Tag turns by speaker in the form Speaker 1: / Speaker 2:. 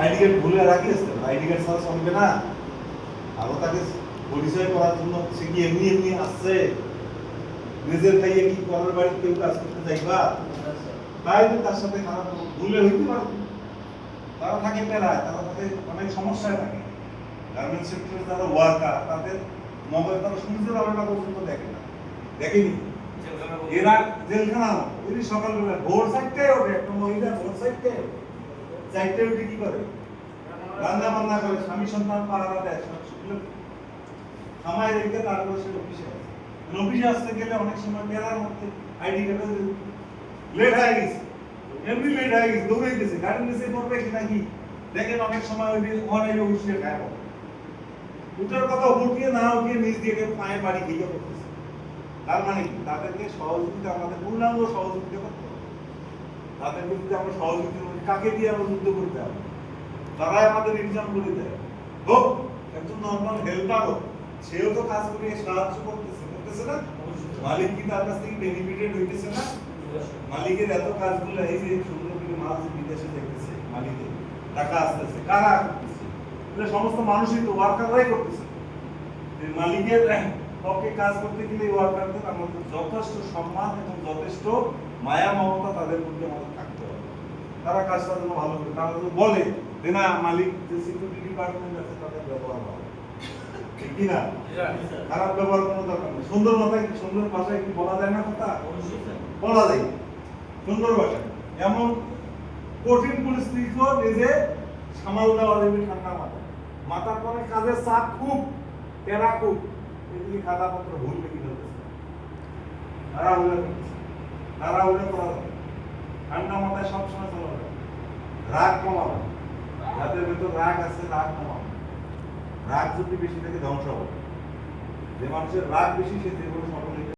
Speaker 1: ID card ভুলে রাখিয়েছে ID card ছাড়া চলবে না। আরও তাকে পরিচয় করার জন্য সে কি এমনি এমনি আসছে? নিজের খাইয়ে কি করার বাড়িতে কেউ কাজ করতে যাইবা তাই তো তার সাথে খারাপ ভুলে হইতে পারে। তারা থাকে পেলায় তারা তাতে অনেক সমস্যায় থাকে। গার্মেন্টস সেক্টরে যারা ওয়ার্কার তাদের মোবাইল তারা সূর্যের আলোটা পর্যন্ত দেখে না। দেখেনি? এরা জেলখানা ওই সকালবেলা ভোর চারটায় ওঠে একটা মহিলা ভোর চারটায় চারটায় উঠে কি করে? রান্না বান্না করে, স্বামী সন্তান পাহারা দেয় খামায় রেখে তারপর সে অফিসে আসে। অফিসে আসতে গেলে অনেক সময় মেলার মধ্যে আইডি কার্ডে লেট হয়ে গেছে। এমনি লেট হয়ে গেছে দৌড়ে গেছে গাড়ি নিচে পড়বে কি নাকি? দেখেন অনেক সময় ওই অনেক উঠে খায় উঠার কথা উঠিয়ে না উঠিয়ে নিচ দিয়ে পায়ে বাড়ি খেয়ে পড়তেছে। তার মানে কি? তাদেরকে সহযোগিতা আমাদের পূর্ণাঙ্গ সহযোগিতা করতে হবে। তাদের বিরুদ্ধে আমরা সহযোগিতা করি। কাকে দিয়ে আমরা যুদ্ধ করতে হবে? তারাই আমাদের ইনকাম করে দেয়। হোক একজন নর্মাল হেল্পার হোক সেও তো কাজ করে সাহায্য করতেছে করতেছে না? মালিক কি তার কাছ থেকে বেনিফিটেড হইতেছে না? মালিকের এত কাজগুলো এই যে সুন্দর করে মাল বিদেশে দেখতেছে মালিকের টাকা আসতেছে কারা করতেছে? সমস্ত মানুষই তো ওয়ার্কাররাই করতেছে। মালিকের পক্ষে কাজ করতে গেলে ওয়ার্কারদের আমাদের যথেষ্ট সম্মান এবং যথেষ্ট মায়া, মমতা তাদের মধ্যে আমাদের থাকতে হবে। তারা কাজটা যেন ভালো করে তারা যদি বলে যে, না, মালিক যে সিকিউরিটি ডিপার্টমেন্ট আছে, তাদের ব্যবহার ভালো। খারাপ ব্যবহার কোনো দরকার নেই। সুন্দর মাথায় সুন্দর ভাষায় কি বলা যায় না কথা? বলা যায়। সুন্দর ভাষায়। এমন কঠিন পরিস্থিতিকেও নিজে সামাল দেওয়া যাবে ঠান্ডা মাথা মাথার পরে কাজের চাপ খুব, টেরা খুব। এগুলি খাতাপত্র ভুল লিখে ফেলতেছে করতেছে করা ঠান্ডা মাথায় সবসময় চলা যাবে। রাগ কমাবে। যাদের ভেতর রাগ আছে, রাগ কমাবে। রাগ যদি বেশি থাকে ধ্বংস হবে। যে মানুষের রাগ বেশি, সে জীবনে হইতে